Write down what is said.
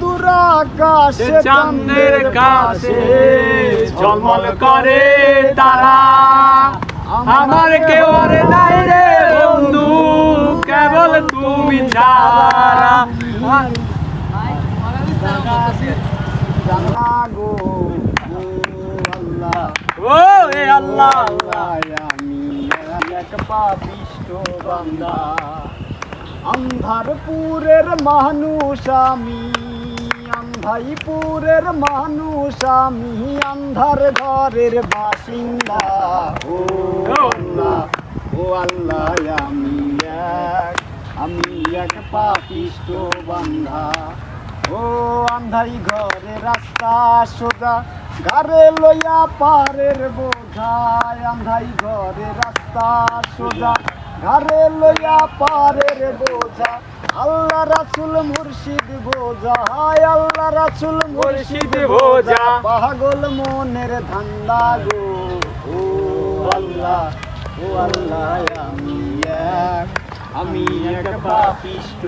দূর আকাশে চাঁদের কাছে ঝলমল করে তারা। আমার কেউ আর নাই রে বন্ধু কেবল তুমি ছাড়া। গো ও আল্লাহ ও এ আল্লাহ আমি এক পাপিষ্ট বান্দা আন্ধারপুরের মানুষ আমি। আন্ধাইপুরের মানুষ, আমি আন্ধার ঘরের বাসিন্দা। ও আল্লাহ ও আল্লাহ, আমি এক আমি এক পাপিষ্ট বান্ধা ও আন্ধাই ঘরে রাস্তা সোজা ঘরে লইয়া পারের বোঝায় আন্ধাই ঘরে রাস্তা সোজা ঘরে লইয়া পারের বোঝা। আল্লাহ রাসুল মুর্শিদ বোঝা হায় আল্লাহ রাসুল মুর্শিদ বোঝা। পাগল মনের ধান্দা গো। ও আল্লাহ ও আল্লাহ আমি এক আমি এক পাপিষ্ট